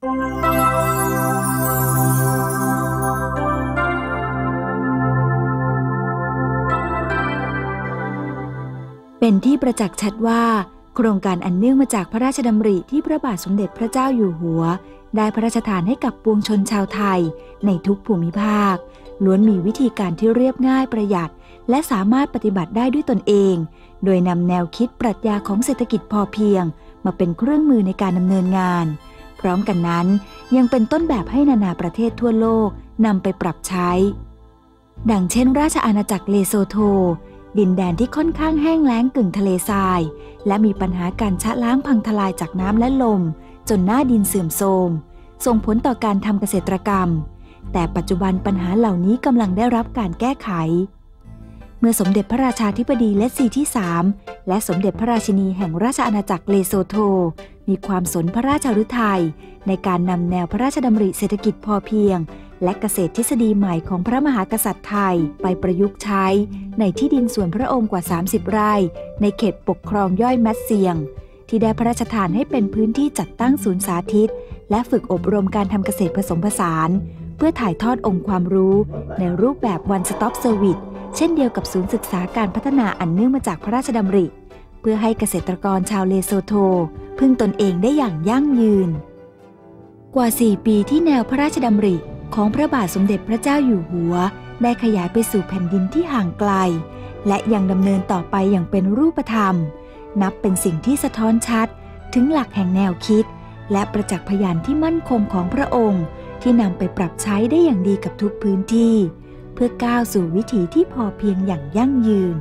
เป็นที่ประจักษ์ชัดว่า โครงการอันเนื่องมาจากพระราชดำริที่พระบาทสมเด็จพระเจ้าอยู่หัว ได้พระราชทานให้กับปวงชนชาวไทย ในทุกภูมิภาค ล้วนมีวิธีการที่เรียบง่ายประหยัด และสามารถปฏิบัติได้ด้วยตนเอง โดยนำแนวคิดปรัชญาของเศรษฐกิจพอเพียง มาเป็นเครื่องมือในการดำเนินงาน พร้อมกันนั้นยังเป็นต้นแบบให้นานาประเทศทั่วโลกนำไปปรับใช้ ดังเช่น ราชอาณาจักรเลโซโท ดินแดนที่ค่อนข้างแห้งแล้งกึ่งทะเลทราย และมีปัญหาการชะล้างพังทลายจากน้ำและลม จนหน้าดินเสื่อมโทรมส่งผลต่อการทำเกษตรกรรม แต่ปัจจุบันปัญหาเหล่านี้กำลังได้รับการแก้ไข เมื่อสมเด็จพระราชาธิบดีเลสซีที่ 3 และสมเด็จพระราชินีแห่งราชอาณาจักรเลโซโท มีความสนพระราชฤทัยในการนำแนวพระราชดำริเศรษฐกิจพอเพียง และเกษตรทฤษฎีใหม่ของพระมหากษัตริย์ไทยไปประยุกต์ใช้ ในที่ดินส่วนพระองค์กว่า 30 ไร่ ในเขตปกครองย่อยแมสเซียง ที่ได้พระราชทานให้เป็นพื้นที่จัดตั้งศูนย์สาธิต และฝึกอบรมการทำเกษตรผสมผสาน เพื่อถ่ายทอดองค์ความรู้ ในรูปแบบ One Stop Service เช่นเดียวกับศูนย์ศึกษาการพัฒนาอันเนื่องมาจากพระราชดำริ เพื่อให้เกษตรกรชาวเลโซโท พึ่งตนเองได้อย่างยั่งยืน กว่า4ปีที่แนวพระราชดำริของพระบาทสมเด็จพระเจ้าอยู่หัว ได้ขยายไปสู่แผ่นดินที่ห่างไกล และยังดำเนินต่อไปอย่างเป็นรูปธรรม นับเป็นสิ่งที่สะท้อนชัด ถึงหลักแห่งแนวคิด และประจักษ์พยานที่มั่นคงของพระองค์ ที่นำไปปรับใช้ได้อย่างดีกับทุกพื้นที่ เพื่อก้าวสู่วิถีที่พอเพียงอย่างยั่งยืน